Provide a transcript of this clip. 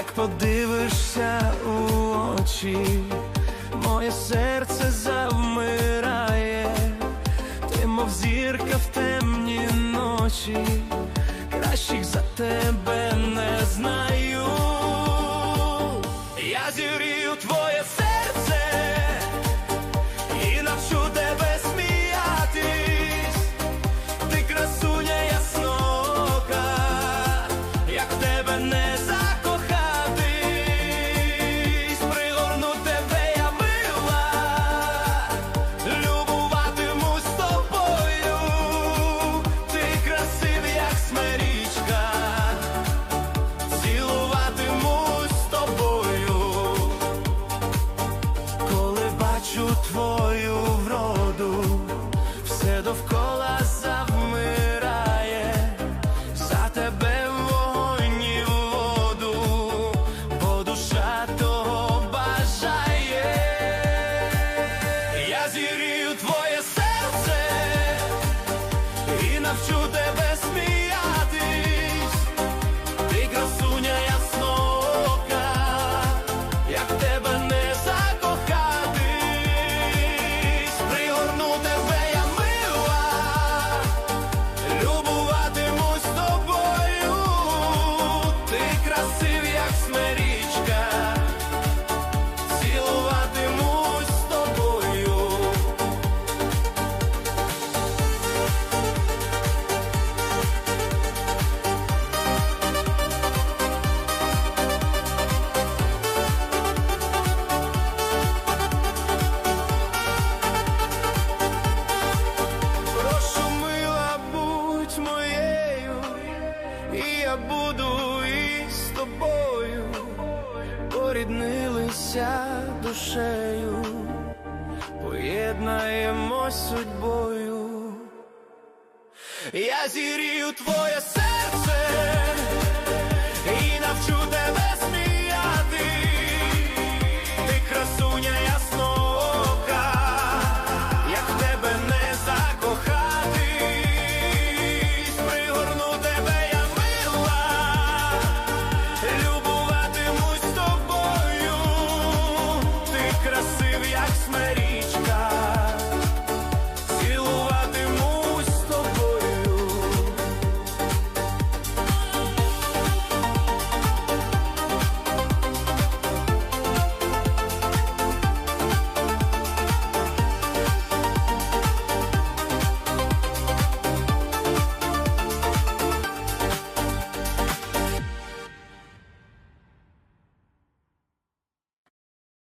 як подивишся у очі, моє серце завмирає, ти мов зірка в темні ночі, кращих за тебе не знаю. буду із тобою, поріднилися душею, поєднаємось судьбою, я зірію твоє серце.